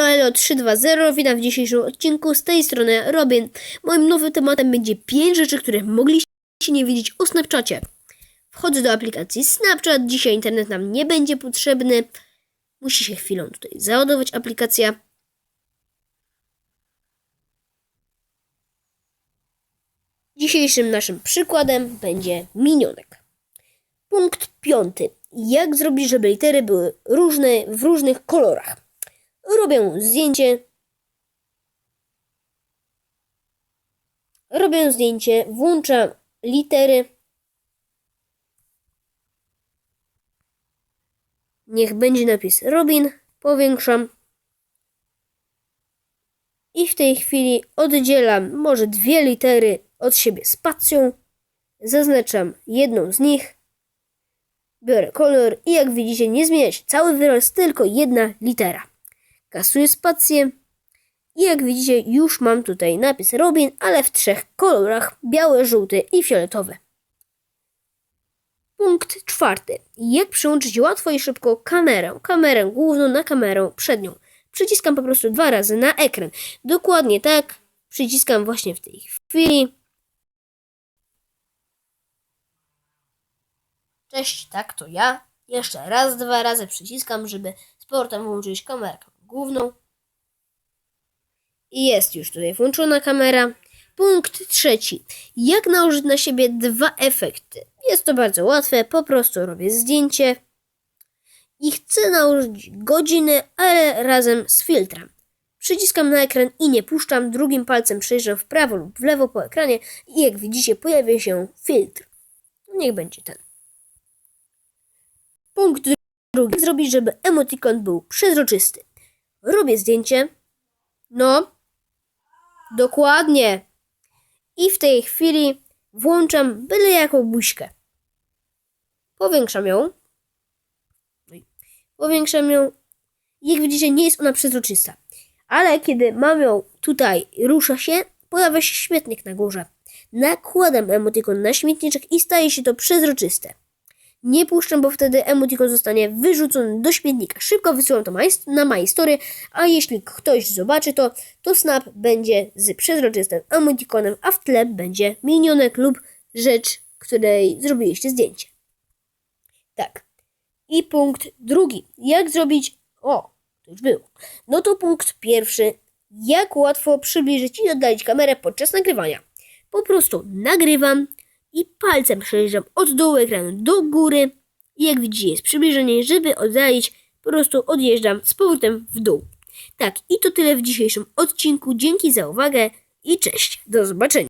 Elo Elo 320, witam w dzisiejszym odcinku z tej strony Robin. Moim nowym tematem będzie 5 rzeczy, których mogliście nie wiedzieć o Snapchacie. Wchodzę do aplikacji Snapchat, dzisiaj internet nam nie będzie potrzebny. Musi się chwilą tutaj załadować aplikacja. Dzisiejszym naszym przykładem będzie minionek. Punkt piąty. Jak zrobić, żeby litery były różne w różnych kolorach? Robię zdjęcie. Robię zdjęcie, włączam litery. Niech będzie napis Robin. Powiększam. I w tej chwili oddzielam może dwie litery od siebie spacją. Zaznaczam jedną z nich. Biorę kolor i jak widzicie nie zmienia się cały wyraz, tylko jedna litera. Kasuję spację i jak widzicie już mam tutaj napis Robin, ale w trzech kolorach, biały, żółty i fioletowy. Punkt czwarty. Jak przyłączyć łatwo i szybko kamerę, kamerę główną na kamerę przednią. Przyciskam po prostu dwa razy na ekran. Dokładnie tak. Przyciskam właśnie w tej chwili. Cześć, tak to ja. Jeszcze raz, dwa razy przyciskam, żeby z portem włączyć kamerę główną. I jest już tutaj włączona kamera. Punkt trzeci. Jak nałożyć na siebie dwa efekty? Jest to bardzo łatwe, po prostu robię zdjęcie i chcę nałożyć godziny, ale razem z filtrem. Przyciskam na ekran i nie puszczam, drugim palcem przejeżdżam w prawo lub w lewo po ekranie i jak widzicie pojawia się filtr. Niech będzie ten. Punkt drugi. Jak zrobić, żeby emotikon był przezroczysty? Robię zdjęcie. No. Dokładnie. I w tej chwili włączam byle jaką buźkę. Powiększam ją. Oj. Powiększam ją. Jak widzicie, nie jest ona przezroczysta. Ale kiedy mam ją tutaj, rusza się, pojawia się śmietnik na górze. Nakładam emotikon na śmietniczek i staje się to przezroczyste. Nie puszczam, bo wtedy emotikon zostanie wyrzucony do śmietnika. Szybko wysyłam to na My Story, a jeśli ktoś zobaczy to, to Snap będzie z przezroczystym emotikonem, a w tle będzie minionek lub rzecz, której zrobiliście zdjęcie. Tak. I punkt drugi. Jak zrobić... O, to już było. No to punkt pierwszy. Jak łatwo przybliżyć i oddalić kamerę podczas nagrywania. Po prostu nagrywam, i palcem przejeżdżam od dołu ekranu do góry. I jak widzicie jest przybliżenie, żeby oddalić, po prostu odjeżdżam z powrotem w dół. Tak, i to tyle w dzisiejszym odcinku. Dzięki za uwagę i cześć. Do zobaczenia.